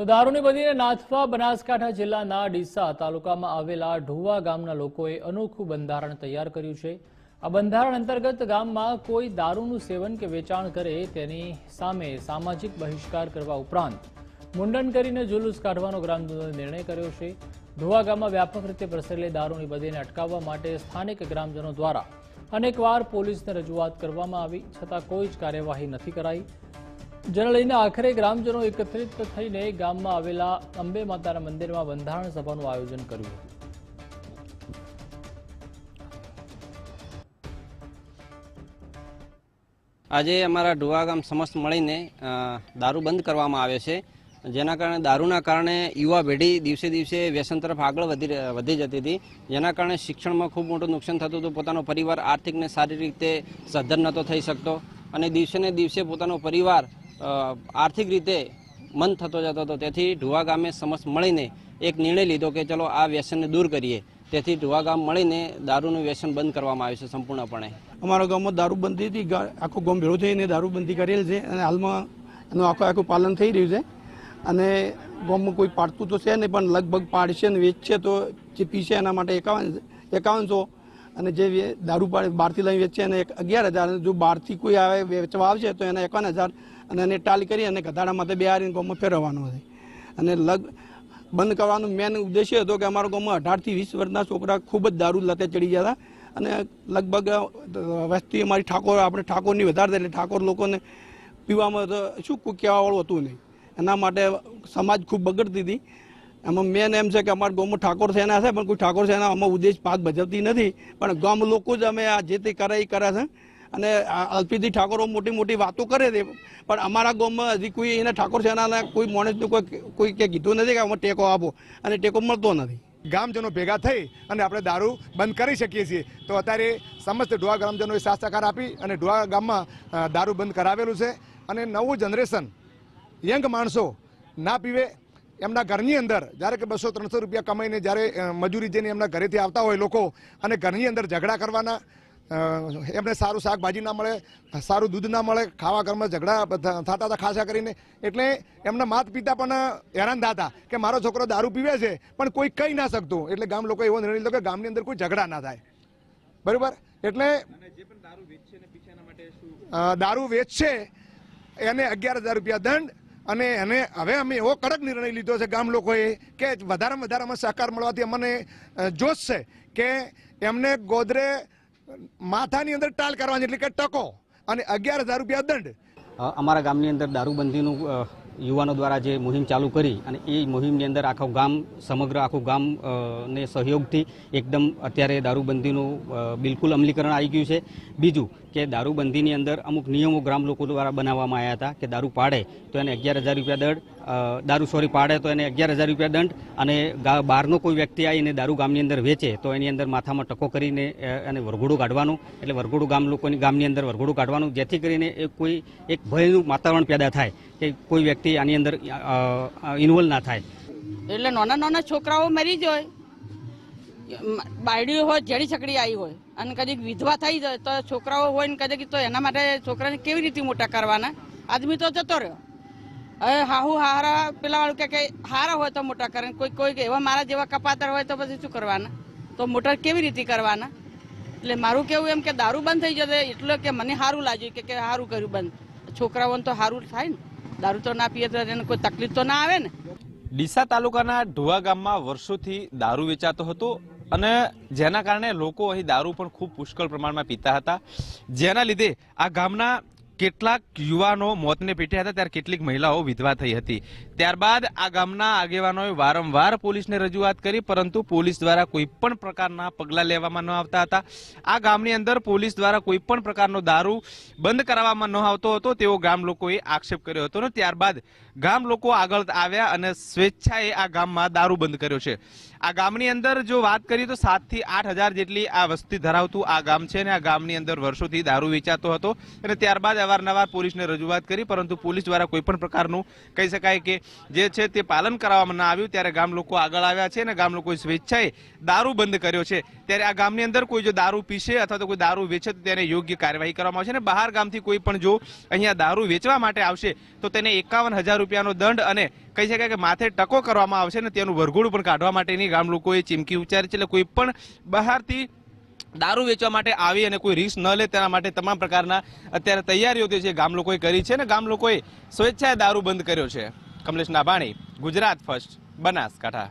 તો દારૂની બદીને નાથવા બનાસકાંઠા જિલ્લાના ડીસા તાલુકામાં આવેલા ઢુવા ગામના લોકોએ અનોખું બંધારણ તૈયાર કર્યું છે. આ બંધારણ અંતર્ગત ગામમાં કોઈ દારૂનું સેવન કે વેચાણ કરે તેની સામે સામાજિક બહિષ્કાર કરવા ઉપરાંત મુંડન કરીને જુલુસ કાઢવાનો ગ્રામજનોએ નિર્ણય કર્યો છે. ઢુવા ગામમાં વ્યાપક રીતે પ્રસરેલી દારૂની બદીને અટકાવવા માટે સ્થાનિક ગ્રામજનો દ્વારા અનેકવાર પોલીસને રજૂઆત કરવામાં આવી, છતાં કોઈ જ કાર્યવાહી નથી કરાઈ. જેને લઈને આખરે ગ્રામજનો એકત્રિત થઈને ગામમાં આવેલા અંબે માતાના મંદિરમાં બંધારણ સભાનું આયોજન કર્યું હતું. આજે અમારા ઢુવા ગામ સમસ્ત મળીને દારૂ બંધ કરવામાં આવે છે. જેના કારણે, દારૂના કારણે યુવા પેઢી દિવસે દિવસે વ્યસન તરફ આગળ વધી વધી જતી હતી. જેના કારણે શિક્ષણમાં ખૂબ મોટું નુકસાન થતું હતું. પોતાનો પરિવાર આર્થિક ને સારી રીતે સદ્ધર નહોતો થઈ શકતો. અને દિવસે ને દિવસે પોતાનો પરિવાર આર્થિક રીતે મંદ થતો જતો હતો. તેથી ઢુવા ગામે સમસ્ત મળીને એક નિર્ણય લીધો કે ચલો આ વ્યસનને દૂર કરીએ. તેથી ઢુવા ગામ મળીને દારૂનું વ્યસન બંધ કરવામાં આવ્યું છે સંપૂર્ણપણે. અમારા ગામમાં દારૂબંધી હતી. આખું ગામ ભેળો થઈને દારૂબંધી કરેલ છે અને હાલમાં એનું આખું આખું પાલન થઈ રહ્યું છે. અને ગામમાં કોઈ પાડતું તો છે નહીં, પણ લગભગ પાડશે અને વેચશે તો જે પીશે એના માટે એકાવન, એકાવનસો. અને જે દારૂ બહારથી લઈ વેચશે એને અગિયાર હજાર. જો બહારથી કોઈ આવે, વેચવા આવશે તો એને એકાવન હજાર. અને એને ટાલ કરી અને ગધાડા માટે બિહારીને ગોમાં ફેરવવાનો છે. અને લગ, બંધ કરવાનો મેન ઉદ્દેશ્ય હતો કે અમારા ગામમાં અઢારથી વીસ વર્ષના છોકરા ખૂબ જ દારૂ લતે ચડી હતા અને લગભગ વસ્તી અમારી ઠાકોર, આપણે ઠાકોરની વધારે એટલે ઠાકોર લોકોને પીવામાં તો શું કહેવાવાળું હતું નહીં. એના માટે સમાજ ખૂબ બગડતી હતી. એમાં મેન એમ છે કે અમારા ગામમાં ઠાકોર સેના છે, પણ કોઈ ઠાકોર સેના અમારો ઉદ્દેશ પાક ભજવતી નથી. પણ ગામ લોકો જ અમે આ જે તે કરે એ કરે છે. અને અલ્પીથી ઠાકોરો મોટી મોટી વાતો કરે છે. પણ અમારા ગામમાં હજી કોઈ એને ઠાકોર સેનાના કોઈ માણસનું કોઈ કોઈ કે કીધું નથી કે અમે ટેકો આપો અને ટેકો મળતો નથી. ગામજનો ભેગા થઈ અને આપણે દારૂ બંધ કરી શકીએ છીએ. તો અત્યારે સમસ્ત ઢોવા ગ્રામજનોએ સાથ આપી અને ઢોવા ગામમાં દારૂ બંધ કરાવેલું છે અને નવું જનરેશન યંગ માણસો ના પીવે એમના ઘરની અંદર. જ્યારે કે બસો ત્રણસો રૂપિયા કમાઈને જ્યારે મજૂરી જઈને એમના ઘરેથી આવતા હોય લોકો અને ઘરની અંદર ઝઘડા કરવાના એમને સારું શાકભાજી ના મળે, સારું દૂધ ના મળે, ખાવા ઘરમાં ઝઘડા થતા હતા ખાસા કરીને. એટલે એમના માત પિતા પણ હેરાન થતા કે મારો છોકરો દારૂ પીવે છે, પણ કોઈ કહી ના શકતું. એટલે ગામ લોકો એવો નિર્ણય લીધો કે ગામની અંદર કોઈ ઝઘડા ના થાય. બરાબર? એટલે દારૂ વેચશે, એને અગિયાર હજાર રૂપિયા દંડ અને એને હવે અમે એવો કડક નિર્ણય લીધો છે ગામ લોકોએ કે વધારેમાં વધારે અમે સહકાર મળવાથી અમને જોશ છે કે એમને ગોદરે માથાની અંદર ટાલ કરવાની એટલે કે ટકો અને અગિયાર હજાર રૂપિયા દંડ. અમારા ગામની અંદર દારૂબંધીનું યુવાનો દ્વારા જે મુહિમ ચાલુ કરી અને એ મુહિમની અંદર આખું ગામ, સમગ્ર આખું ગામ ને સહયોગથી એકદમ અત્યારે દારૂબંધીનું બિલકુલ અમલીકરણ આવી ગયું છે. બીજું કે દારૂબંધીની અંદર અમુક નિયમો ગ્રામ લોકો દ્વારા બનાવવામાં આવ્યા હતા કે દારૂ પાડે તો એને અગિયાર હજાર રૂપિયા દંડ દારૂ સોરી પાડે તો એને અગિયાર હજાર રૂપિયા દંડ અને બહારનો કોઈ વ્યક્તિ આવીને દારૂ ગામની અંદર વેચે તો એની અંદર માથામાં ટકો કરીને એને વરઘોડું કાઢવાનું, એટલે વરઘોડું ગામ લોકોની, ગામની અંદર વરઘોડું કાઢવાનું, જેથી કરીને એ કોઈ, એક ભયનું વાતાવરણ પેદા થાય કે કોઈ વ્યક્તિ આની અંદર ઇન્વોલ્વ ના થાય. એટલે નાના નાના છોકરાઓ મરી જાય બાયડીઓ હોય, જેડી છકડી આવી હોય. અને કદી વિધવા થઈ જાય તો છોકરાઓ હોય ને કદી તો એના માટે છોકરાને કેવી રીતે મોટા કરવાના? આદમી તો જતો રહ્યો. હવે હાહુ હારા પેલા વાળું કે હારા હોય તો મોટા કરે કોઈ કોઈ એવા મારા જેવા કપાતર હોય તો પછી શું કરવાના? તો મોટા કેવી રીતે કરવાના? એટલે મારું કેવું એમ કે દારૂ બંધ થઈ જશે એટલે કે મને સારું લાગ્યું કે સારું કર્યું બંધ. છોકરાઓને તો સારું થાય ને. દારૂ તો ના પીએ તો એને કોઈ તકલીફ તો ના આવે ને. ડીસા તાલુકાના ઢુવા ગામમાં વર્ષોથી દારૂ વેચાતો હતો અને જેના કારણે લોકો અહીં દારૂ પણ ખૂબ પુષ્કળ પ્રમાણમાં પીતા હતા. જેના લીધે આ ગામના કેટલાક યુવાનો મોતને પેટ્યા હતા, ત્યારે કેટલીક મહિલાઓ વિધવા થઈ હતી. ત્યારબાદ આ ગામના આગેવાનોએ વારંવાર પોલીસને રજૂઆત કરી, પરંતુ પોલીસ દ્વારા કોઈ પણ પ્રકારના પગલાં લેવામાં ન આવતા હતા. આ ગામની અંદર પોલીસ દ્વારા કોઈ પણ પ્રકારનો દારૂ બંધ કરાવવામાં ન આવતો હતો, તેવો ગામ લોકોએ આક્ષેપ કર્યો હતો. અને ત્યારબાદ ગામ લોકો આગળ આવ્યા અને સ્વેચ્છાએ આ ગામમાં દારૂ બંધ કર્યો છે. આ ગામની અંદર જો વાત કરીએ તો સાતથી આઠ હજાર જેટલી આ વસ્તી ધરાવતું આ ગામ છે અને આ ગામની અંદર વર્ષોથી દારૂ વેચાતો હતો. અને ત્યારબાદ અવારનવાર પોલીસને રજૂઆત કરી, પરંતુ પોલીસ દ્વારા કોઈ પણ પ્રકારનું કહી શકાય કે જે છે તે પાલન કરવામાં ના આવ્યું. ત્યારે ગામ લોકો આગળ આવ્યા છે અને ગામ લોકોએ સ્વેચ્છાએ દારૂ બંધ કર્યો છે. ત્યારે આ ગામની અંદર કોઈ જો દારૂ પીશે અથવા તો કોઈ દારૂ વેચે તો તેને યોગ્ય કાર્યવાહી કરવામાં આવશે અને બહાર ગામથી કોઈ પણ જો અહીંયા દારૂ વેચવા માટે આવશે તો તેને એકાવન હજાર રૂપિયાનો દંડ અને કહી શકાય કે માથે ટકો કરવામાં આવશે અને તેનું વરઘોડું પણ કાઢવા માટેની ગામ લોકોએ ચીમકી ઉચ્ચારી છે. એટલે કોઈ પણ બહારથી દારૂ વેચવા માટે આવી અને કોઈ રિસ્ક ન લે તેના માટે તમામ પ્રકારના અત્યારે તૈયારીઓ જે ગામ લોકોએ કરી છે અને ગામ લોકોએ સ્વેચ્છાએ દારૂ બંધ કર્યો છે. કમલેશ નાભાણી ગુજરાત ફર્સ્ટ, બનાસકાંઠા.